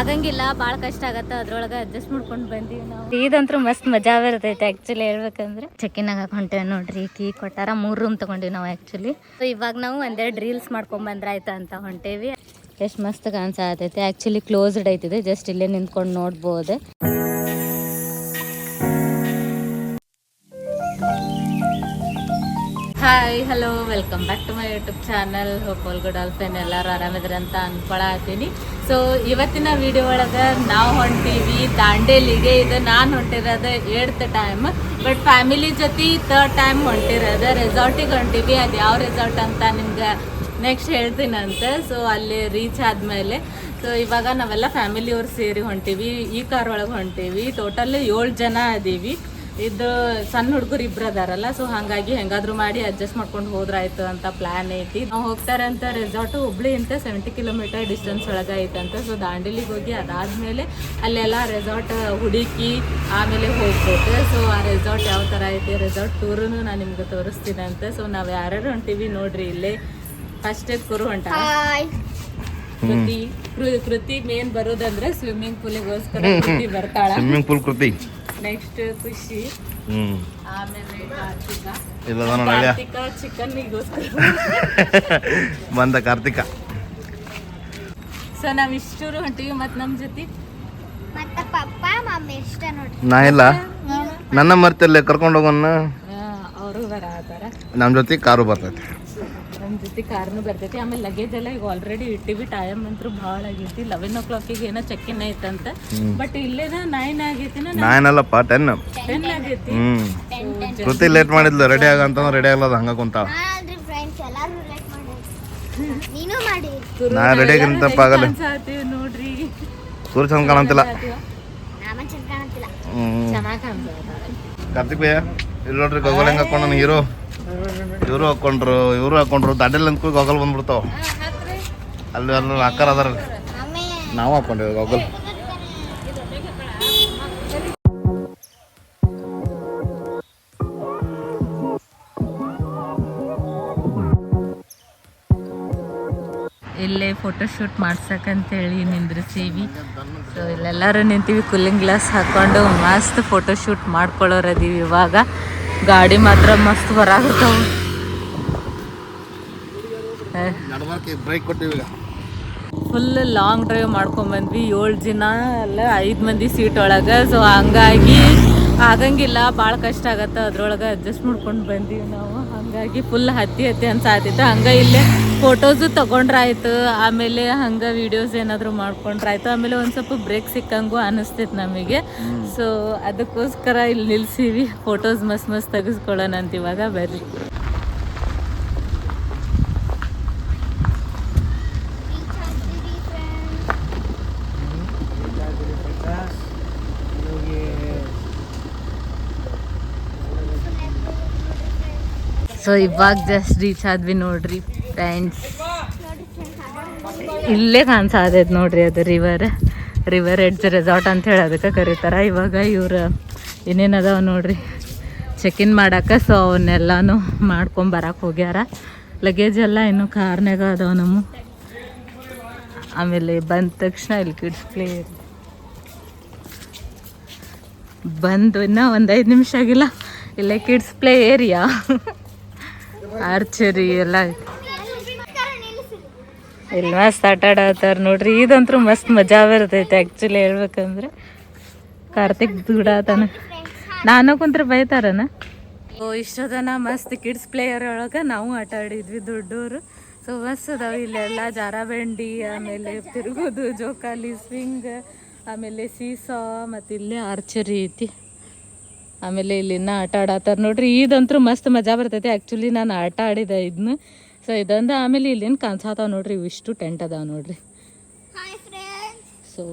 ಆಗಂಗಿಲ್ಲ ಭಾಳ ಕಷ್ಟ ಆಗತ್ತ. ಅದ್ರೊಳಗೆ ಅಡ್ಜಸ್ಟ್ ಮಾಡ್ಕೊಂಡು ಬಂದೀವಿ ನಾವು. ಇದಂತೂ ಮಸ್ತ್ ಮಜಾ ಬರ್ತೈತೆ ಆಕ್ಚುಲಿ ಹೇಳ್ಬೇಕಂದ್ರೆ. ಚೆಕ್ಕಿನ್ ಆಗಕ್ಕೆ ಹೊಂಟೇವೆ ನೋಡ್ರಿ ಕೀ ಕೊಟ್ಟಾರ. ಮೂರು ರೂಮ್ ತಗೊಂಡಿವಿ ನಾವು ಆಕ್ಚುಲಿ ಸೊ ಇವಾಗ ನಾವು ಒಂದೆರಡು ರೀಲ್ಸ್ ಮಾಡ್ಕೊಂಬಂದ್ರಾಯ್ತು ಅಂತ ಹೊಂಟೇವಿ. ಎಷ್ಟು ಮಸ್ತ್ ಕಾಣಿಸ್ತೈತೆ ಆಕ್ಚುಲಿ ಕ್ಲೋಸ್ಡ್ ಐತಿದೆ ಜಸ್ಟ್ ಇಲ್ಲೇ ನಿಂತ್ಕೊಂಡು ನೋಡ್ಬೋದು. Hi hello welcome back to my YouTube channel hope all good all fine ಎಲ್ಲರೂ ಆರಾಮಿದ್ರೆ ಅಂತ ಅನ್ಕೊಳತ್ತೀನಿ ಸೊ ಇವತ್ತಿನ ವಿಡಿಯೋ ಒಳಗೆ ನಾವು ಹೊಂಟೀವಿ. ದಾಂಡೇಲಿಗೆ ಇದು ನಾನು ಹೊಂಟಿರೋದು ಏಡ್ತ್ ಟೈಮ್ ಬಟ್ ಫ್ಯಾಮಿಲಿ ಜೊತೆ ತರ್ಡ್ ಟೈಮ್ ಹೊಂಟಿರೋದು. ರೆಸಾರ್ಟಿಗೆ ಹೊಂಟೀವಿ. ಅದು ಯಾವ ರೆಸಾರ್ಟ್ ಅಂತ ನಿಮ್ಗೆ ನೆಕ್ಸ್ಟ್ ಹೇಳ್ತೀನಂತೆ ಸೊ ಅಲ್ಲಿ ರೀಚ್ ಆದಮೇಲೆ ಸೊ ಇವಾಗ ನಾವೆಲ್ಲ ಫ್ಯಾಮಿಲಿಯವ್ರು ಸೇರಿ ಹೊಂಟೀವಿ. ಈ ಕಾರ್ ಒಳಗೆ ಹೊಂಟೀವಿ. ಟೋಟಲ್ ಏಳು ಜನ ಅದೀವಿ. ಇದು ಸಣ್ಣ ಹುಡುಗರು ಇಬ್ರು ಅದಾರಲ್ಲ ಸೊ ಹಾಗಾಗಿ ಹೆಂಗಾದ್ರೂ ಮಾಡಿ ಅಡ್ಜಸ್ಟ್ ಮಾಡ್ಕೊಂಡು ಹೋದ್ರಾಯ್ತು ಅಂತ ಪ್ಲಾನ್ ಐತಿ. ನಾವು ಹೋಗ್ತಾರಂತ ರೆಸಾರ್ಟ್ ಹುಬ್ಳಿ ಅಂತ ಸೆವೆಂಟಿ ಕಿಲೋಮೀಟರ್ ಡಿಸ್ಟೆನ್ಸ್ ಒಳಗೆ ಐತಂತ ಸೊ ದಾಂಡೇಲಿಗೆ ಹೋಗಿ ಅದಾದ್ಮೇಲೆ ಅಲ್ಲೆಲ್ಲ ರೆಸಾರ್ಟ್ ಹುಡುಕಿ ಆಮೇಲೆ ಹೋಗ್ಬೇಕು. ಸೊ ಆ ರೆಸಾರ್ಟ್ ಯಾವ ಥರ ಐತಿ ರೆಸಾರ್ಟ್ ಟೂರು ನಾನು ನಿಮ್ಗೆ ತೋರಿಸ್ತೀನಿ ಅಂತ. ಸೊ ನಾವು ಯಾರ್ಯಾರು ಹೊಂಟಿವಿ ನೋಡ್ರಿ ಇಲ್ಲೇ. ಫಸ್ಟ್ ಕುರು ಹೊಂಟ? ಕೃತಿ. ಕೃತಿ ಮೇನ್ ಬರೋದಂದ್ರೆ ಸ್ವಿಮ್ಮಿಂಗ್ ಪೂಲಿಗೋಸ್ಕರ ಕೃತಿ ಬರ್ತಾಳ. ಸ್ವಿಮ್ಮಿಂಗ್ ಪೂಲ್ ಕೃತಿ. ನೆಕ್ಸ್ಟ್ ಖುಷಿ. ಆಮೇಲೆ ಕಾರ್ತಿಕ. ಇಲ್ಲ ನೋಡ ಚಿಕನ್ ಕಾರ್ತಿಕ ಚಿಕನ್ನಿಗೋಸ್ಕರ. ಬಂದ ಕಾರ್ತಿಕ. ಸೊ ನಾವು ಇಷ್ಟೂರು ಹೊಂಟಿವಿ ಮತ್ ನಮ್ಮ ಜೊತೆ? ಮತ್ತೆ ನಾ ಇಲ್ಲ. ನನ್ನ ಮರ್ತಲ್ಲೇ ಕರ್ಕೊಂಡು ಹೋಗೋಣ. ಅವರು ಬರತಾರ ನಮ್ಮ ಜೊತೆ ಕಾರು ಬರ್ತೈತಿ. ಜೊತೆ ಕಾರ್ನು ಬರ್ತೈತಿ. ಆಮೇಲೆ ಲಗೇಜ್ ಎಲ್ಲ ಈಗ ಆಲ್ರೆಡಿ ಇಟ್ಟಿವಿ. ಟೈಮ್ ಅಂತೂ ಭಾಳ ಆಗೈತಿ. ಲೆವೆನ್ ಓ ಕ್ಲಾಕಿಗೆ ಏನೋ ಚೆಕ್ ಇನ್ ಐತಂತ ಬಟ್ ಇಲ್ಲೇನ ನೈನ್ ಆಗೈತಿ ನಾನಲ್ಲಪ್ಪ ಟೆನ್ ಟೆನ್ ಆಗೈತಿ. ಹ್ಮ್. ಕೃತಿ ಲೇಟ್ ಮಾಡಿದ್ಲು ರೆಡಿ ಆಗ ಅಂತಂದ್ರೆ ರೆಡಿ ಆಗಲ್ಲ ಹಂಗ ಕುಂತಾವ ನಾನ್ರಿ ಫ್ರೆಂಡ್ಸ್ ಎಲ್ಲಾರು ಲೇಟ್ ಮಾಡಿ. ನೀನು ಮಾಡಿ. ನಾ ರೆಡಿ ಆಗಿಂತಪ್ಪ ಆಗಲ್ಲ. ನೋಡ್ರಿ. ಸೂರ್ಯ ಚಂದ ಕಾಣಂತಿಲ್ಲ. ಕಾರ್ತಿಕ್ ಭಯ್ಯ ಇಲ್ಲ ನೋಡ್ರಿ ಗಗಲ್ ಹೆಂಗ ಹಾಕೊಂಡ ಹೀರೋ. ಇವರು ಹಾಕೊಂಡ್ರು ಇವರು ಹಾಕೊಂಡ್ರು ದಾಂಡೆಲ್ ಅಂದ್ಕೂ ಗಗಲ್ ಬಂದ್ಬಿಡ್ತಾವ. ಅಲ್ಲಿ ಅಲ್ಲಿ ಅಕ್ಕರ ಅದಾರ ಮಮ್ಮಿ ನಾವು ಹಾಕೊಂಡೇವಿ ಗಗಲ್ ಇಲ್ಲೇ ಫೋಟೋಶೂಟ್ ಮಾಡ್ಸಕ್ಕಂತೇಳಿ ನಿಂದ್ರಿಸೀವಿ. ಸೊ ಇಲ್ಲೆಲ್ಲರೂ ನಿಂತೀವಿ. ಕೂಲಿಂಗ್ ಗ್ಲಾಸ್ ಹಾಕ್ಕೊಂಡು ಮಸ್ತ್ ಫೋಟೋಶೂಟ್ ಮಾಡ್ಕೊಳ್ಳೋರದೀವಿ ಇವಾಗ. ಗಾಡಿ ಮಾತ್ರ ಮಸ್ತ್ ಬರಾಗತ್ತಾವ ಫುಲ್ ಲಾಂಗ್ ಡ್ರೈವ್ ಮಾಡ್ಕೊಂಬಂದ್ವಿ ಏಳು ಜನ ಅಲ್ಲ ಐದು ಮಂದಿ ಸೀಟ್ ಒಳಗೆ. ಸೊ ಹಂಗಾಗಿ ಆಗಂಗಿಲ್ಲ. ಭಾಳ ಕಷ್ಟ ಆಗತ್ತೆ. ಅದ್ರೊಳಗೆ ಅಡ್ಜಸ್ಟ್ ಮಾಡ್ಕೊಂಡು ಬಂದೀವಿ ನಾವು. ಹಾಗಾಗಿ ಫುಲ್ ಹತ್ತಿ ಹತ್ತಿ ಅನ್ಸಾತಿತ್ತು ಹಂಗೆ ಇಲ್ಲೇ ಫೋಟೋಸು ತೊಗೊಂಡ್ರಾಯ್ತು. ಆಮೇಲೆ ಹಂಗೆ ವೀಡಿಯೋಸ್ ಏನಾದರೂ ಮಾಡ್ಕೊಂಡ್ರಾಯ್ತು. ಆಮೇಲೆ ಒಂದು ಸ್ವಲ್ಪ ಬ್ರೇಕ್ ಸಿಕ್ಕಂಗು ಅನಿಸ್ತಿತ್ತು ನಮಗೆ. ಸೊ ಅದಕ್ಕೋಸ್ಕರ ಇಲ್ಲಿ ನಿಲ್ಸೀವಿ. ಫೋಟೋಸ್ ಮಸ್ತ್ ಮಸ್ತ್ ತೆಗೆಸ್ಕೊಳ್ಳೋಣ ಅಂತ ಇವಾಗ ಬರ್ರಿ. ಸೊ ಇವಾಗ ಜಸ್ಟ್ ರೀಚ್ ಆದ್ವಿ ನೋಡ್ರಿ ಫ್ರೆಂಡ್ಸ್ ಇಲ್ಲೇ ಕಾಣಿಸಾದೈತೆ ನೋಡ್ರಿ ಅದು ರಿವರ್ ರಿವರ್ ಎಡ್ಜ್ ರೆಸಾರ್ಟ್ ಅಂತ ಹೇಳಿ ಅದಕ್ಕೆ ಕರೀತಾರ. ಇವಾಗ ಇವ್ರು ಏನೇನು ಅದಾವ ನೋಡ್ರಿ. ಚೆಕ್ ಇನ್ ಮಾಡಕ್ಕೆ ಸೊ ಅವನ್ನೆಲ್ಲಾನು ಮಾಡ್ಕೊಂಡ್ ಬರಕ್ಕೆ ಹೋಗ್ಯಾರ. ಲಗೇಜ್ ಎಲ್ಲ ಇನ್ನು ಕಾರ್ನಾಗ ಅದಾವ ನಮ್ಮ. ಆಮೇಲೆ ಬಂದ ತಕ್ಷಣ ಇಲ್ಲಿ ಕಿಡ್ಸ್ ಪ್ಲೇ ಬಂದು ಇನ್ನೂ ಒಂದು ನಿಮಿಷ ಆಗಿಲ್ಲ. ಇಲ್ಲೇ ಕಿಡ್ಸ್ ಪ್ಲೇ ಏರಿಯಾ ಆರ್ಚರಿ ಎಲ್ಲ. ಇಲ್ಲಿ ಮಸ್ತ್ ಆಟ ಆಡತ್ತಾರ ನೋಡ್ರಿ. ಇದಂತೂ ಮಸ್ತ್ ಮಜಾ ಬರ್ತೈತೆ ಆ್ಯಕ್ಚುಲಿ ಹೇಳ್ಬೇಕಂದ್ರೆ. ಕಾರ್ತಿಕ್ ದುಡಾತಾನ ನಾನು ಕುಂತ್ರ ಬೈತಾರನ? ಓ ಇಷ್ಟೋದನ ಮಸ್ತ್ ಕಿಡ್ಸ್ ಪ್ಲೇಯರ್ ಒಳಗೆ ನಾವು ಆಟ ಆಡಿದ್ವಿ ದೊಡ್ಡವರು ಸೊ ಮಸ್ತ್ ಅದಾವ ಇಲ್ಲೆಲ್ಲ ಜಾರಾಬಂಡಿ ಆಮೇಲೆ ತಿರುಗೋದು ಜೋಕಾಲಿ ಸ್ವಿಂಗ್ ಆಮೇಲೆ ಸೀಸಾ ಮತ್ತು ಇಲ್ಲೇ ಆರ್ಚರಿ ಐತಿ. ಆಮೇಲೆ ಇಲ್ಲಿನ ಆಟ ಆಡತ್ತಾರ ನೋಡ್ರಿ ಇದಂತೂ ಮಸ್ತ್ ಮಜಾ ಬರ್ತೈತಿ. ಆ್ಯಕ್ಚುಲಿ ನಾನು ಆಟ ಆಡಿದೆ ಇದನ್ನ ಸೊ ಇದಂದ ಆಮೇಲೆ ಇಲ್ಲಿನ ಕಾಣಿಸ್ತಾವ ನೋಡ್ರಿ ಇವಿಷ್ಟು ಟೆಂಟ್ ಅದಾವ ನೋಡ್ರಿ. ಸೊ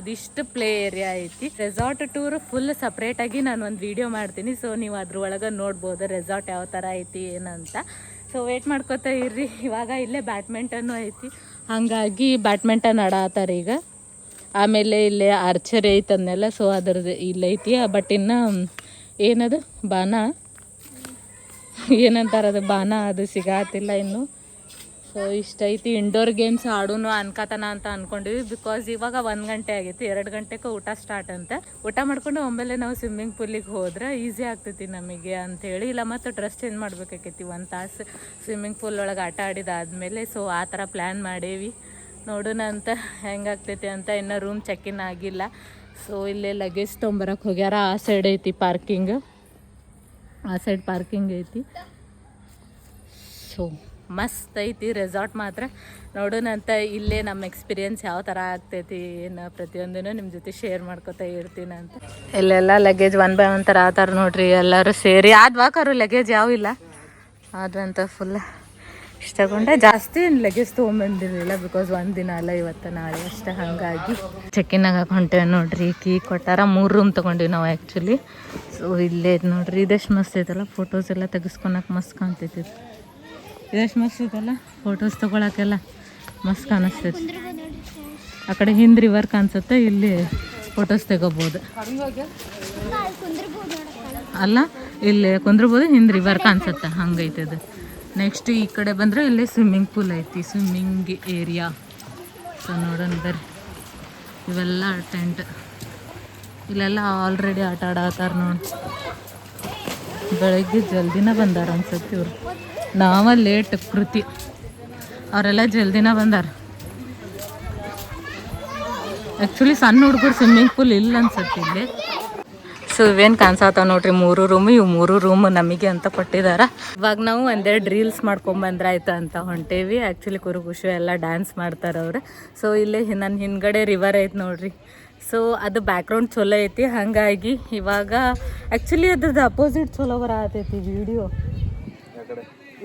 ಇದಿಷ್ಟು ಪ್ಲೇ ಏರಿಯಾ ಐತಿ. ರೆಸಾರ್ಟ್ ಟೂರ್ ಫುಲ್ ಸಪ್ರೇಟಾಗಿ ನಾನು ಒಂದು ವಿಡಿಯೋ ಮಾಡ್ತೀನಿ. ಸೊ ನೀವು ಅದ್ರ ಒಳಗೆ ನೋಡ್ಬೋದು ರೆಸಾರ್ಟ್ ಯಾವ ಥರ ಐತಿ ಏನಂತ. ಸೊ ವೇಟ್ ಮಾಡ್ಕೋತಾ ಇರ್ರಿ. ಇವಾಗ ಇಲ್ಲೇ ಬ್ಯಾಡ್ಮಿಂಟನ್ನು ಐತಿ. ಹಾಗಾಗಿ ಬ್ಯಾಡ್ಮಿಂಟನ್ ಆಡತ್ತಾರ ಈಗ. ಆಮೇಲೆ ಇಲ್ಲೇ ಆರ್ಚರಿ ಐತೆ ಅದನ್ನೆಲ್ಲ ಸೊ ಅದ್ರದ್ದು ಇಲ್ಲೈತಿ ಬಟ್ ಇನ್ನು ಏನದು? ಬಾನ ಏನಂತಾರೆ ಅದು? ಬಾನ ಅದು ಸಿಗಾತಿಲ್ಲ ಇನ್ನು. ಸೊ ಇಷ್ಟೈತಿ ಇಂಡೋರ್ ಗೇಮ್ಸ್ ಆಡೋನು ಅನ್ಕತನ ಅಂತ ಅನ್ಕೊಂಡಿವಿ. ಬಿಕಾಸ್ ಇವಾಗ ಒಂದು ಗಂಟೆ ಆಗೈತಿ ಎರಡು ಗಂಟೆಗೆ ಊಟ ಸ್ಟಾರ್ಟ್ ಅಂತ. ಊಟ ಮಾಡ್ಕೊಂಡು ಒಮ್ಮೆಲೆ ನಾವು ಸ್ವಿಮ್ಮಿಂಗ್ ಪೂಲಿಗೆ ಹೋದ್ರೆ ಈಸಿ ಆಗ್ತೈತಿ ನಮಗೆ ಅಂತೇಳಿ. ಇಲ್ಲ ಮತ್ತು ಡ್ರೆಸ್ ಚೇಂಜ್ ಮಾಡ್ಬೇಕಾಕೈತಿ. ಒಂದು ತಾಸು ಸ್ವಿಮ್ಮಿಂಗ್ ಪೂಲ್ ಒಳಗೆ ಆಟ ಆಡಿದಾದ್ಮೇಲೆ. ಸೊ ಆ ಥರ ಪ್ಲ್ಯಾನ್ ಮಾಡೇವಿ. ನೋಡೋಣ ಅಂತ ಹೆಂಗಾಗ್ತೈತಿ ಅಂತ ಇನ್ನೂ ರೂಮ್ ಚೆಕ್ ಇನ್ ಆಗಿಲ್ಲ. ಸೊ ಇಲ್ಲೇ ಲಗೇಜ್ ತೊಂಬರಕ್ಕೆ ಹೋಗ್ಯಾರ. ಆ ಸೈಡ್ ಐತಿ ಪಾರ್ಕಿಂಗ್ ಆ ಸೈಡ್ ಪಾರ್ಕಿಂಗ್ ಐತಿ. ಸೊ ಮಸ್ತ್ ಐತಿ ರೆಸಾರ್ಟ್ ಮಾತ್ರ. ನೋಡೋಣ ಅಂತ ಇಲ್ಲೇ ನಮ್ಮ ಎಕ್ಸ್ಪೀರಿಯನ್ಸ್ ಯಾವ ಥರ ಆಗ್ತೈತಿ ಏನು ಪ್ರತಿಯೊಂದನ್ನು ನಿಮ್ಮ ಜೊತೆ ಶೇರ್ ಮಾಡ್ಕೊತಾ ಇರ್ತೀನಿ ಅಂತ. ಇಲ್ಲೆಲ್ಲ ಲಗೇಜ್ ಒನ್ ಬೈ ಒನ್ ಥರ ಆತಾರ ನೋಡ್ರಿ ಎಲ್ಲರೂ ಸೇರಿ. ಆದ್ವಾಕರು ಲಗೇಜ್ ಯಾವ ಇಲ್ಲ. ಆದ್ವಂತ ಫುಲ್ ಇಷ್ಟ ಜಾಸ್ತಿ ಲಗೇಜ್ ತೊಗೊಂಬಂದಿರಲಿಲ್ಲ ಬಿಕಾಸ್ ಒಂದು ದಿನ ಅಲ್ಲ, ಇವತ್ತು ನಾಳೆ ಅಷ್ಟೇ, ಹಾಗಾಗಿ. ಚೆಕ್ಕಿನಾಗ ಹೊಂಟೇವ್ ನೋಡ್ರಿ, ಕೀ ಕೊಟ್ಟಾರ. ಮೂರು ರೂಮ್ ತೊಗೊಂಡಿವಿ ನಾವು ಆ್ಯಕ್ಚುಲಿ ಸೊ ಇಲ್ಲೇ ನೋಡ್ರಿ, ಇದೆಷ್ಟು ಮಸ್ತ್ ಐತಲ್ಲ ಫೋಟೋಸ್ ಎಲ್ಲ ತೆಗಿಸ್ಕೊಳಕ್ಕೆ ಮಸ್ತ್ ಕಾಣ್ತೈತಿ. ಇದು. ಇದೆಷ್ಟು ಮಸ್ತ್ ಐತಲ್ಲ ಫೋಟೋಸ್ ತೊಗೊಳಕ್ಕೆಲ್ಲ ಮಸ್ತ್ ಕಾಣಿಸ್ತೈತಿ. ಆ ಕಡೆ ಹಿಂದೆ ರಿವರ್ ಕಾಣಿಸುತ್ತೆ, ಇಲ್ಲಿ ಫೋಟೋಸ್ ತೆಗೋಬೋದು. ಅಲ್ಲ, ಇಲ್ಲಿ ಕುಂದ್ರಬೋದು, ಹಿಂದೆ ರಿವರ್ ಕಾಣಿಸುತ್ತೆ, ಹಂಗೈತೆ ಅದು ನೆಕ್ಸ್ಟ್ ಈ ಕಡೆ ಬಂದರೆ ಇಲ್ಲಿ ಸ್ವಿಮ್ಮಿಂಗ್ ಪೂಲ್ ಐತಿ ಸ್ವಿಮ್ಮಿಂಗ್ ಏರಿಯಾ ಸೊ ನೋಡೋಣ ಬರ್ರಿ. ಇವೆಲ್ಲ ಟೆಂಟ್ ಇಲ್ಲೆಲ್ಲ ಆಲ್ರೆಡಿ ಆಟ ಆಡತ್ತಾರ ನೋಡಿ. ಬೆಳಗ್ಗೆ ಜಲ್ದಿನ ಬಂದಾರ ಅನ್ಸತ್ತೆ ಇವ್ರು. ನಾವ ಲೇಟ್ ಕೃತಿ. ಅವರೆಲ್ಲ ಜಲ್ದಿನ ಬಂದಾರ. ಆ್ಯಕ್ಚುಲಿ ಸಣ್ಣ ಹುಡುಗರು ಸ್ವಿಮ್ಮಿಂಗ್ ಪೂಲ್ ಇಲ್ಲ ಅನ್ಸತ್ತೆ ಇಲ್ಲಿ. ಸೊ ಇವೇನು ಕಾಣಿಸ್ತಾವ ನೋಡ್ರಿ, ಮೂರು ರೂಮ್ ಇವು ಮೂರು ರೂಮ್ ನಮಗೆ ಅಂತ ಕೊಟ್ಟಿದಾರ. ಇವಾಗ ನಾವು ಒಂದೆರಡು ರೀಲ್ಸ್ ಮಾಡ್ಕೊಂಬಂದ್ರಾಯ್ತು ಅಂತ ಹೊಂಟೇವಿ. ಆ್ಯಕ್ಚುಲಿ ಕುರುಗುಶು ಎಲ್ಲ ಡ್ಯಾನ್ಸ್ ಮಾಡ್ತಾರೆ ಅವ್ರು. ಸೊ ಇಲ್ಲಿ ನನ್ನ ಹಿಂದ್ಗಡೆ ರಿವರ್ ಐತೆ ನೋಡ್ರಿ. ಸೊ ಅದು ಬ್ಯಾಕ್ಗ್ರೌಂಡ್ ಚಲೋ ಐತಿ. ಹಾಗಾಗಿ ಇವಾಗ ಆ್ಯಕ್ಚುಲಿ ಅದ್ರದ್ದು ಅಪೋಸಿಟ್ ಚಲೋ ಬರತೈತಿ ವಿಡಿಯೋ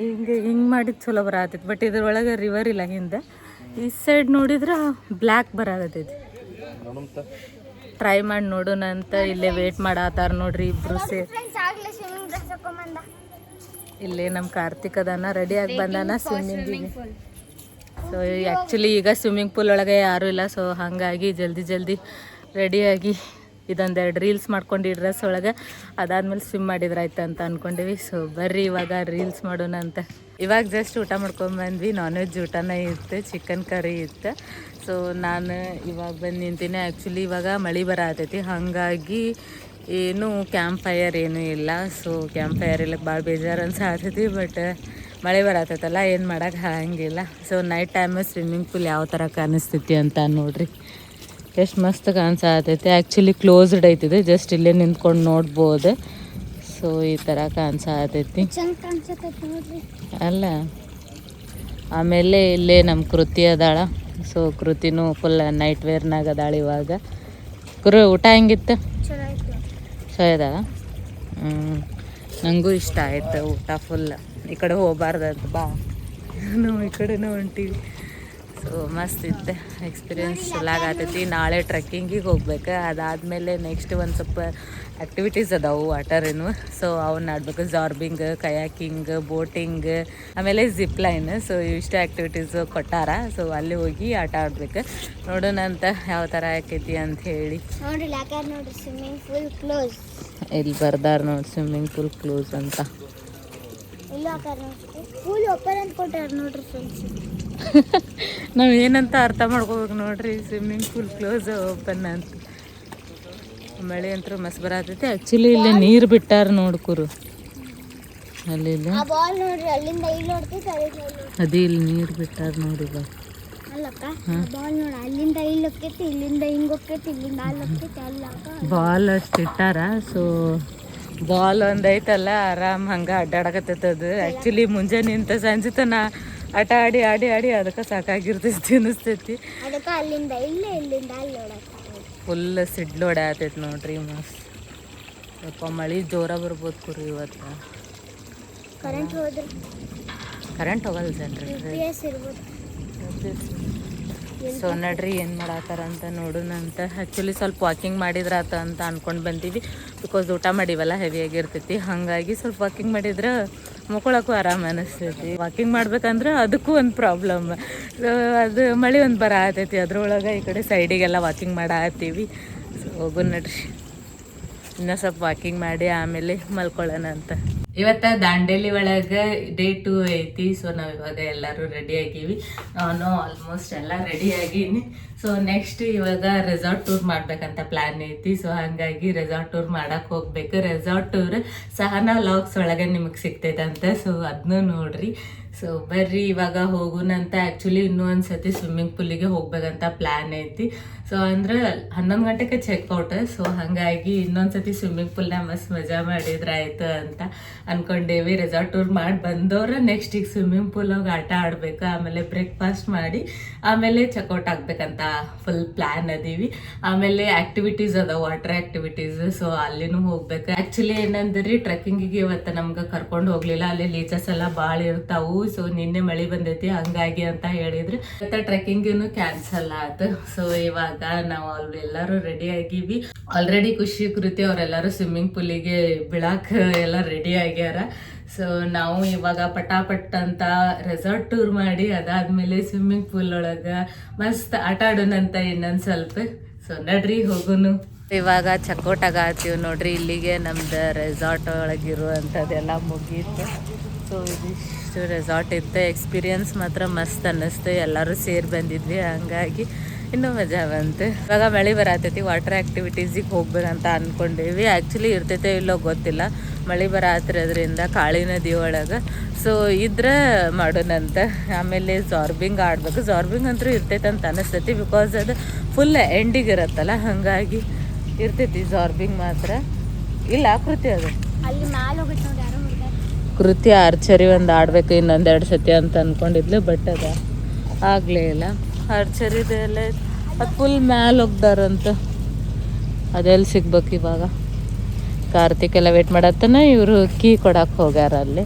ಹಿಂಗೆ ಹಿಂಗೆ ಮಾಡಿದ ಚಲೋ ಬರತೈತಿ. ಬಟ್ ಇದ್ರೊಳಗೆ ರಿವರ್ ಇಲ್ಲ ಹಿಂದೆ. ಈ ಸೈಡ್ ನೋಡಿದ್ರೆ ಬ್ಲ್ಯಾಕ್ ಬರತೈತಿ. ಟ್ರೈ ಮಾಡಿ ನೋಡೋಣ ಅಂತ ಇಲ್ಲೇ ವೇಟ್ ಮಾಡತ್ತಾರ ನೋಡ್ರಿ ಇಬ್ರು ಇಲ್ಲೇ ನಮ್ಮ ಕಾರ್ತಿಕ್ ಅದಾನ ರೆಡಿ ಆಗಿ ಬಂದಾನ ಸ್ವಿಮ್ಮಿಂಗಿಗೆ ಸೊ ಆ್ಯಕ್ಚುಲಿ ಈಗ ಸ್ವಿಮ್ಮಿಂಗ್ ಪೂಲ್ ಒಳಗೆ ಯಾರು ಇಲ್ಲ ಸೊ ಹಾಗಾಗಿ ಜಲ್ದಿ ಜಲ್ದಿ ರೆಡಿಯಾಗಿ ಇದೊಂದೆರಡು ರೀಲ್ಸ್ ಮಾಡ್ಕೊಂಡು ಈ ಡ್ರೆಸ್ ಒಳಗೆ. ಅದಾದ್ಮೇಲೆ ಸ್ವಿಮ್ ಮಾಡಿದ್ರಾಯ್ತು ಅಂತ ಅಂದ್ಕೊಂಡಿವಿ ಸೊ ಬರ್ರಿ ಇವಾಗ ರೀಲ್ಸ್ ಮಾಡೋಣ ಅಂತ. ಇವಾಗ ಜಸ್ಟ್ ಊಟ ಮಾಡ್ಕೊಂಬಂದ್ವಿ ನಾನ್ ವೆಜ್ ಊಟನೇ ಇತ್ತು ಚಿಕನ್ ಕರಿ ಇತ್ತು. ಸೊ ನಾನು ಇವಾಗ ಬಂದು ನಿಂತೀನಿ. ಆ್ಯಕ್ಚುಲಿ ಇವಾಗ ಮಳೆ ಬರತೈತಿ ಹಾಗಾಗಿ ಏನು ಕ್ಯಾಂಪ್ ಫೈಯರ್ ಏನೂ ಇಲ್ಲ. ಸೊ ಕ್ಯಾಂಪ್ ಫೈಯರ್ ಇಲ್ಲಕ್ಕೆ ಭಾಳ ಬೇಜಾರು ಅನ್ಸಾತೈತಿ ಬಟ್ ಮಳೆ ಬರತೈತಲ್ಲ ಏನು ಮಾಡೋಕೆ ಆಗಂಗಿಲ್ಲ so night time swimming pool ಯಾವ ಥರ ಕಾಣಿಸ್ತೈತಿ ಅಂತ ನೋಡ್ರಿ. ಎಷ್ಟು ಮಸ್ತ್ ಕಾಣಿಸತೈತಿ. ಆ್ಯಕ್ಚುಲಿ ಕ್ಲೋಸ್ಡ್ ಐತಿದೆ. ಜಸ್ಟ್ ಇಲ್ಲೇ ನಿಂತ್ಕೊಂಡು ನೋಡ್ಬೋದು. ಸೊ ಈ ಥರ ಕಾಣಿಸತೈತಿ. ಅಲ್ಲ. ಆಮೇಲೆ ಇಲ್ಲೇ ನಮ್ಮ ಕೃತಿ ಅದಾಳ. ಸೊ ಕೃತಿನೂ ಫುಲ್ ನೈಟ್ ವೇರ್ನಾಗ ಅದಾಳ ಇವಾಗ. ಕುರು ಊಟ ಹೆಂಗಿತ್ತು? ಸೊ ಸೋಯದ ಹ್ಞೂ ನನಗೂ ಇಷ್ಟ ಆಯ್ತು ಊಟ ಫುಲ್ ಈ ಕಡೆ ಹೋಗ್ಬಾರ್ದಂತ ಬಾ. ನಾವು ಈ ಕಡೆನೂ ಹೊಂಟೀವಿ ಸೊ ಮಸ್ತ್ ಇತ್ತು. ಎಕ್ಸ್ಪೀರಿಯನ್ಸ್ ಆಗತೈತಿ. ನಾಳೆ ಟ್ರೆಕ್ಕಿಂಗಿಗೆ ಹೋಗ್ಬೇಕು. ಅದಾದಮೇಲೆ ನೆಕ್ಸ್ಟ್ ಒಂದು ಸ್ವಲ್ಪ ಆ್ಯಕ್ಟಿವಿಟೀಸ್ ಅದಾವು ಏನು. ಸೊ ಅವನ್ನ ಆಡ್ಬೇಕು. ಜಾರ್ಬಿಂಗ್ ಕಯಾಕಿಂಗ್ ಬೋಟಿಂಗ್ ಆಮೇಲೆ ಜಿಪ್ ಲೈನ್ ಸೊ ಇಷ್ಟು ಆ್ಯಕ್ಟಿವಿಟೀಸ್ ಕೊಟ್ಟಾರ. ಸೊ ಅಲ್ಲಿ ಹೋಗಿ ಆಟ ಆಡ್ಬೇಕು. ನೋಡೋಣ ಅಂತ ಯಾವ ಥರ ಆಕೈತಿ ಅಂತ ಹೇಳಿ. ಇಲ್ಲಿ ಬರ್ದಾರ ನೋಡಿ ಸ್ವಿಮ್ಮಿಂಗ್ ಪೂಲ್ ಕ್ಲೋಸ್ ಅಂತ. ನೋಡ್ರಿ ನಾವು ಏನಂತ ಅರ್ಥ ಮಾಡ್ಕೋಬೇಕು ನೋಡ್ರಿ ಸ್ವಿಮ್ಮಿಂಗ್ ಪೂಲ್ ಕ್ಲೋಸ್ ಓಪನ್ ಅಂತ. ಮಳೆ ಅಂತೂ ಮಸ್ ಬರತೈತಿ. ಆ್ಯಕ್ಚುಲಿ ಇಲ್ಲಿ ನೀರು ಬಿಟ್ಟಾರ ನೋಡ್ಕೂರು ಅಲ್ಲಿ ಇಲ್ಲ. ಅದೇ ಇಲ್ಲಿ ನೀರು ಬಿಟ್ಟಾರ ನೋಡಿ ಬಾ ಬಾಲ್ ಅಷ್ಟು ಇಟ್ಟಾರ ಸೊ ಬಾಲ್ ಒಂದೈತಲ್ಲ ಐತಲ್ಲ ಆರಾಮ್ ಹಂಗೆ ಅಡ್ಡಾಡಕತ್ತೈತೆ ಅದು. ಮುಂಜಾನೆ ಇಂತ ಸಂಜೆ ತನ ಆಟ ಆಡಿ ಆಡಿ ಆಡಿ ಅದಕ್ಕೆ ಸಾಕಾಗಿರ್ತೈತಿ ಅನಿಸ್ತೈತಿ ಅದಕ್ಕ ಅಲ್ಲಿಂದ ಇಲ್ಲೇ ಇಲ್ಲಿಂದ ಅಲ್ಲಿ ಫುಲ್ ಸಿಡ್ಲು ಆತೈತಿ ನೋಡ್ರಿ ಮಸ್ತ್ ಸ್ವಲ್ಪ ಮಳೆ ಜೋರ ಬರ್ಬೋದು ಕುರಿ ಇವತ್ತು. ಕರೆಂಟ್ ಹೋದ್ರೆ ಕರೆಂಟ್ ಹೋಗಲ್ಲ ಜನ್ರಿ ಸೊ ನಡ್ರಿ, ಏನು ಮಾಡತ್ತಾರ ಅಂತ ನೋಡೋಣ ಅಂತ. ಆ್ಯಕ್ಚುಲಿ ಸ್ವಲ್ಪ ವಾಕಿಂಗ್ ಮಾಡಿದ್ರೆ ಆತ ಅಂತ ಅಂದ್ಕೊಂಡು ಬಂದೀವಿ. ಬಿಕಾಸ್ ಊಟ ಮಾಡಿವಲ್ಲ ಹೆವಿಯಾಗಿರ್ತೈತಿ ಹಾಗಾಗಿ ಸ್ವಲ್ಪ ವಾಕಿಂಗ್ ಮಾಡಿದ್ರೆ ಮುಕ್ಕೊಳಕ್ಕೂ ಆರಾಮ ಅನಿಸ್ತೈತಿ. ವಾಕಿಂಗ್ ಮಾಡ್ಬೇಕಂದ್ರೆ ಅದಕ್ಕೂ ಒಂದು ಪ್ರಾಬ್ಲಮ್ ಅದು ಮಳೆ ಒಂದು ಬರ ಆತೈತಿ. ಅದ್ರೊಳಗೆ ಈ ಕಡೆ ಸೈಡಿಗೆಲ್ಲ ವಾಕಿಂಗ್ ಮಾಡತ್ತೀವಿ ಸೊ ಹೋಗು ನಡ್ರಿ. ಇನ್ನೂ ಸ್ವಲ್ಪ ವಾಕಿಂಗ್ ಮಾಡಿ ಆಮೇಲೆ ಮಲ್ಕೊಳ್ಳೋಣ ಅಂತ. ಇವತ್ತ ದಾಂಡೇಲಿ ಒಳಗೆ ಡೇ ಟೂ ಐತಿ ಸೊ ನಾವು ಇವಾಗ ಎಲ್ಲರೂ ರೆಡಿ ಆಗೀವಿ. ನಾನು ಆಲ್ಮೋಸ್ಟ್ ಎಲ್ಲ ರೆಡಿ ಆಗೀನಿ. ಸೊ ನೆಕ್ಸ್ಟ್ ಇವಾಗ ರೆಸಾರ್ಟ್ ಟೂರ್ ಮಾಡ್ಬೇಕಂತ ಪ್ಲಾನ್ ಐತಿ. ಸೊ ಹಂಗಾಗಿ ರೆಸಾರ್ಟ್ ಟೂರ್ ಮಾಡಕ್ ಹೋಗ್ಬೇಕು. ರೆಸಾರ್ಟ್ ಟೂರ್ ಸಹನಾ ಲಾಗ್ಸ್ ಒಳಗೆ ನಿಮಗೆ ಸಿಗ್ತೈತಂತೆ. ಸೊ ಅದನ್ನೂ ನೋಡ್ರಿ. ಸೊ ಬರ್ರಿ, ಇವಾಗ ಹೋಗುನಂತ ಆ್ಯಕ್ಚುಲಿ ಇನ್ನೂ ಒಂದು ಸತಿ ಸ್ವಿಮ್ಮಿಂಗ್ ಪೂಲಿಗೆ ಹೋಗ್ಬೇಕಂತ ಪ್ಲ್ಯಾನ್ ಐತಿ. ಸೊ ಅಂದ್ರೆ ಹನ್ನೊಂದು ಗಂಟೆಗೆ ಚೆಕ್ಔಟ್ ಸೊ ಹಾಗಾಗಿ ಇನ್ನೊಂದು ಸತಿ ಸ್ವಿಮ್ಮಿಂಗ್ ಪೂಲ್ನ ಮಸ್ತ್ ಮಜಾ ಮಾಡಿದ್ರೆ ಆಯಿತು ಅಂತ ಅನ್ಕೊಂಡೇವಿ. ರೆಸಾರ್ಟ್ ಟೂರ್ ಮಾಡಿ ಬಂದವ್ರ ನೆಕ್ಸ್ಟ್ ಈಗ ಸ್ವಿಮ್ಮಿಂಗ್ ಹೋಗಿ ಆಟ ಆಡ್ಬೇಕು, ಆಮೇಲೆ ಬ್ರೇಕ್ಫಾಸ್ಟ್ ಮಾಡಿ, ಆಮೇಲೆ ಚೆಕ್ಔಟ್ ಆಗ್ಬೇಕಂತ ಫುಲ್ ಪ್ಲ್ಯಾನ್ ಅದೀವಿ. ಆಮೇಲೆ ಆಕ್ಟಿವಿಟೀಸ್ ಅದ ವಾಟರ್ ಆಕ್ಟಿವಿಟೀಸ್ ಸೊ ಅಲ್ಲಿನೂ ಹೋಗ್ಬೇಕು. ಆ್ಯಕ್ಚುಲಿ ಏನಂದ್ರಿ ಟ್ರೆಕ್ಕಿಂಗಿಗೆ ಇವತ್ತು ನಮ್ಗೆ ಕರ್ಕೊಂಡು ಹೋಗ್ಲಿಲ್ಲ. ಅಲ್ಲಿ ಲೀಚಸ್ ಎಲ್ಲ ಭಾಳ ಇರ್ತಾವು. ಸೊ ನಿನ್ನೆ ಮಳೆ ಬಂದೈತಿ, ಹಂಗಾಗಿ ಅಂತ ಹೇಳಿದ್ರು. ಮತ್ತೆ ಟ್ರೆಕ್ಕಿಂಗಿನು ಕ್ಯಾನ್ಸಲ್ ಆಯ್ತು. ಸೊ ಇವಾಗ ನಾವು ಅಲ್ಲಿ ಎಲ್ಲರೂ ರೆಡಿ ಆಗಿವಿ. ಆಲ್ರೆಡಿ ಖುಷಿ ಕೃತಿ ಅವರೆಲ್ಲರೂ ಸ್ವಿಮ್ಮಿಂಗ್ ಪೂಲಿಗೆ ಬಿಳಾಕ್ ಎಲ್ಲ ರೆಡಿ ಆಗ್ಯಾರ. ಸೊ ನಾವು ಇವಾಗ ಪಟಾಪಟ್ ಅಂತ ರೆಸಾರ್ಟ್ ಟೂರ್ ಮಾಡಿ, ಅದಾದ್ಮೇಲೆ ಸ್ವಿಮ್ಮಿಂಗ್ ಪೂಲ್ ಒಳಗ ಮಸ್ತ್ ಆಟ ಆಡೋಣಂತ ಇನ್ನೊಂದು ಸ್ವಲ್ಪ. ಸೊ ನಡ್ರಿ, ಹೋಗುನು. ಇವಾಗ ಚಕೋಟಾಗ ಆತೀವಿ ನೋಡ್ರಿ, ಇಲ್ಲಿಗೆ ನಮ್ದು ರೆಸಾರ್ಟ್ ಒಳಗಿರುವಂಥದ್ದೆಲ್ಲ ಮುಗೀತು. ಸೊ ಇದಿಷ್ಟು. ರೆಸಾರ್ಟ್ ಇತ್ತು ಎಕ್ಸ್ಪೀರಿಯನ್ಸ್ ಮಾತ್ರ ಮಸ್ತ್ ಅನ್ನಿಸ್ತು, ಎಲ್ಲರೂ ಸೇರಿ ಬಂದಿದ್ವಿ, ಹಂಗಾಗಿ ಇನ್ನೂ ಮಜಾ ಬಂತು. ಇವಾಗ ಮಳೆ ಬರತೈತಿ ವಾಟರ್ ಆ್ಯಕ್ಟಿವಿಟೀಸಿಗೆ ಹೋಗ್ಬೇಕಂತ ಅಂದ್ಕೊಂಡಿವಿ ಆ್ಯಕ್ಚುಲಿ ಇರ್ತೈತೆ ಇಲ್ಲೋ ಗೊತ್ತಿಲ್ಲ. ಮಳೆ ಬರತ್ತಿರೋದ್ರಿಂದ ಕಾಳಿ ನದಿ ಒಳಗೆ. ಸೊ ಇದ್ರೆ ಮಾಡೋಣಂತ ಆಮೇಲೆ ಜಾರ್ಬಿಂಗ್ ಆಡ್ಬೇಕು. ಜಾರ್ಬಿಂಗ್ ಅಂತೂ ಇರ್ತೈತೆ ಅಂತ ಅನಿಸ್ತೈತಿ ಬಿಕಾಸ್ ಅದು ಫುಲ್ ಎಂಡಿಗೆ ಇರತ್ತಲ್ಲ, ಹಾಗಾಗಿ ಇರ್ತೈತಿ ಜಾರ್ಬಿಂಗ್ ಮಾತ್ರ. ಇಲ್ಲ, ಆಕೃತಿ ಅದು. ಅಲ್ಲಿ ಮ್ಯಾಲ ಹೋಗುತ್ತೆ ನೋಡಿ ಯಾರೋ ಹುಡುಗ ಕೃತಿ ಆರ್ಚರಿ ಒಂದು ಆಡ್ಬೇಕು ಇನ್ನೊಂದೆರಡು ಸತಿ ಅಂತ ಅನ್ಕೊಂಡಿದ್ಲು ಬಟ್ ಅದ ಆಗಲೇ ಇಲ್ಲ. ಆರ್ಚರಿದೆಲ್ಲ ಅದು ಫುಲ್ ಮ್ಯಾಲೆ ಹೋಗ್ದಾರಂತ. ಅದೆಲ್ಲಿ ಸಿಗ್ಬೇಕು ಇವಾಗ. ಕಾರ್ತಿಕ್ ಎಲ್ಲ ವೇಟ್ ಮಾಡತ್ತನ, ಇವರು ಕೀ ಕೊಡಕ್ಕೆ ಹೋಗ್ಯಾರ ಅಲ್ಲಿ.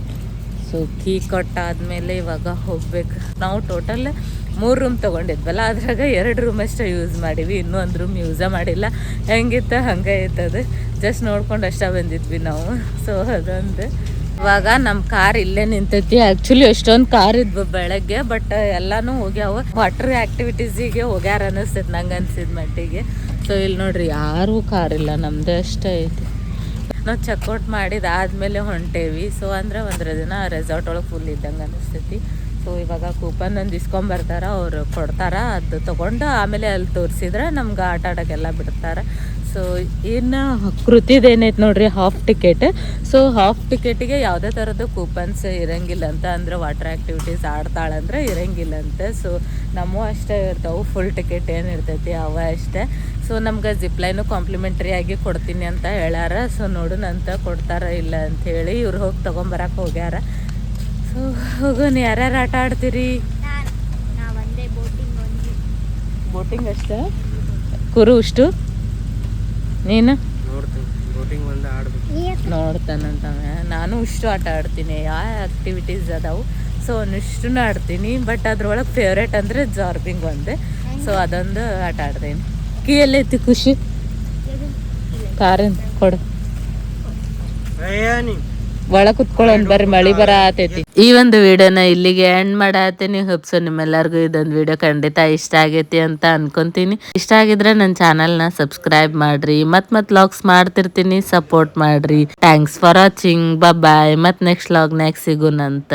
ಸೊ ಕೀ ಕೊಟ್ಟಾದ್ಮೇಲೆ ಇವಾಗ ಹೋಗ್ಬೇಕು. ನಾವು ಟೋಟಲ್ ಮೂರು ರೂಮ್ ತೊಗೊಂಡಿದ್ವಲ್ಲ, ಅದ್ರಾಗ ಎರಡು ರೂಮ್ ಅಷ್ಟೇ ಯೂಸ್ ಮಾಡೀವಿ, ಇನ್ನೂ ಒಂದು ರೂಮ್ ಯೂಸೇ ಮಾಡಿಲ್ಲ. ಹೆಂಗಿತ್ತ, ಹಂಗೆ ಇತ್ತದೆ ಜಸ್ಟ್ ನೋಡ್ಕೊಂಡು ಅಷ್ಟೇ ಬಂದಿದ್ವಿ ನಾವು. ಸೊ ಅದೊಂದು ಇವಾಗ ನಮ್ಮ ಕಾರ್ ಇಲ್ಲೇ ನಿಂತೈತಿ. ಆಕ್ಚುಲಿ ಎಷ್ಟೊಂದು ಕಾರ್ ಇದ್ವು ಬೆಳಗ್ಗೆ ಬಟ್ ಎಲ್ಲಾನು ಹೋಗ್ಯಾವ. ವಾಟರ್ ಆ್ಯಕ್ಟಿವಿಟೀಸಿಗೆ ಹೋಗ್ಯಾರ ಅನಿಸ್ತೈತಿ ನಂಗೆ ಅನ್ಸಿದ ಮಟ್ಟಿಗೆ. ಸೊ ಇಲ್ಲಿ ನೋಡ್ರಿ, ಯಾರು ಕಾರ್ ಇಲ್ಲ, ನಮ್ದು ಅಷ್ಟೇ ಐತಿ. ನಾವು ಚೆಕ್ಔಟ್ ಮಾಡಿದ ಆದ್ಮೇಲೆ ಹೊಂಟೇವಿ. ಸೊ ಅಂದ್ರೆ ಒಂದ್ರ ದಿನ ರೆಸಾರ್ಟ್ ಒಳಗೆ ಫುಲ್ ಇದ್ದಂಗೆ ಅನಿಸ್ತೈತಿ ಸೊ ಇವಾಗ ಕೂಪನ್ ಒಂದು ಇಸ್ಕೊಂಬರ್ತಾರ ಅವ್ರು ಕೊಡ್ತಾರ, ಅದು ತಗೊಂಡು ಆಮೇಲೆ ಅಲ್ಲಿ ತೋರಿಸಿದ್ರೆ ನಮ್ಗೆ ಆಟ ಆಡೋಕ್ಕೆಲ್ಲ ಬಿಡ್ತಾರೆ. ಸೊ ಇನ್ನು ಕೃತಿದೇನೈತೆ ನೋಡ್ರಿ ಹಾಫ್ ಟಿಕೆಟ್ ಸೊ ಹಾಫ್ ಟಿಕೆಟಿಗೆ ಯಾವುದೇ ಥರದ್ದು ಕೂಪನ್ಸ್ ಇರಂಗಿಲ್ಲ ಅಂತ ಅಂದ್ರೆ ವಾಟರ್ ಆ್ಯಕ್ಟಿವಿಟೀಸ್ ಆಡ್ತಾಳಂದ್ರೆ ಇರಂಗಿಲ್ಲ ಅಂತ. ಸೊ ನಮ್ಮೂ ಅಷ್ಟೇ ಇರ್ತಾವೆ ಫುಲ್ ಟಿಕೆಟ್ ಏನು ಇರ್ತೈತಿ ಅವ ಅಷ್ಟೇ. ಸೊ ನಮ್ಗೆ ಜಿಪ್ಲೈನು ಕಾಂಪ್ಲಿಮೆಂಟ್ರಿ ಆಗಿ ಕೊಡ್ತೀನಿ ಅಂತ ಹೇಳ್ಯಾರ. ಸೊ ನೋಡೋಣಂತ ಕೊಡ್ತಾರ ಇಲ್ಲ ಅಂತ ಹೇಳಿ ಇವ್ರು ಹೋಗಿ ತೊಗೊಂಬರಕ್ಕೆ ಹೋಗ್ಯಾರ. ಸೊ ಹೋಗೋಣ ಯಾರ್ಯಾರು ಆಟ ಆಡ್ತೀರಿ? ಬೋಟಿಂಗ್ ಅಷ್ಟೇ? ಕುರು ಇಷ್ಟು? ನೀನು? ನೋಡ್ತಾನಂತ ನಾನು ಇಷ್ಟು ಆಟ ಆಡ್ತೀನಿ. ಯಾವ ಆ್ಯಕ್ಟಿವಿಟೀಸ್ ಅದಾವು. ಸೊ ಇಷ್ಟು ಆಡ್ತೀನಿ. ಬಟ್ ಅದ್ರೊಳಗೆ ಫೇವ್ರೇಟ್ ಅಂದರೆ ಜಾರ್ಬಿಂಗ್ ಒಂದೇ. ಸೊ ಅದೊಂದು ಆಟ ಆಡ್ತೀನಿ. ಕೀ ಎಲ್ಲೈತಿ ಖುಷಿ. ಕಾರಿನ ಕೊಡು. ಒಳ ಕುತ್ಕೊಳ್ಳೋನ್ ಬರ್ರಿ, ಮಳಿ ಬರ ಆತೈತಿ ಈ ಒಂದು ವಿಡಿಯೋನ ಇಲ್ಲಿಗೆ ಎಂಡ್ ಮಾಡಾತೀನಿ ಹಬ್ಸೋ ನಿಮ್ಮೆಲ್ಲರಿಗೂ ಇದೊಂದು ವಿಡಿಯೋ ಖಂಡಿತ ಇಷ್ಟ ಆಗೈತಿ ಅಂತ ಅನ್ಕೊಂತೀನಿ. ಇಷ್ಟ ಆಗಿದ್ರೆ ನನ್ನ ಚಾನಲ್ನ ಸಬ್ಸ್ಕ್ರೈಬ್ ಮಾಡ್ರಿ. ಮತ್ ಮತ್ ಲಾಗ್ಸ್ ಮಾಡ್ತಿರ್ತೀನಿ. ಸಪೋರ್ಟ್ ಮಾಡ್ರಿ. ಥ್ಯಾಂಕ್ಸ್ ಫಾರ್ ವಾಚಿಂಗ್ ಬಾಯ್ ಮತ್ ನೆಕ್ಸ್ಟ್ ಲಾಗ್ ನೆಕ್ಸ್ಟ್ ಸಿಗುನಂತ.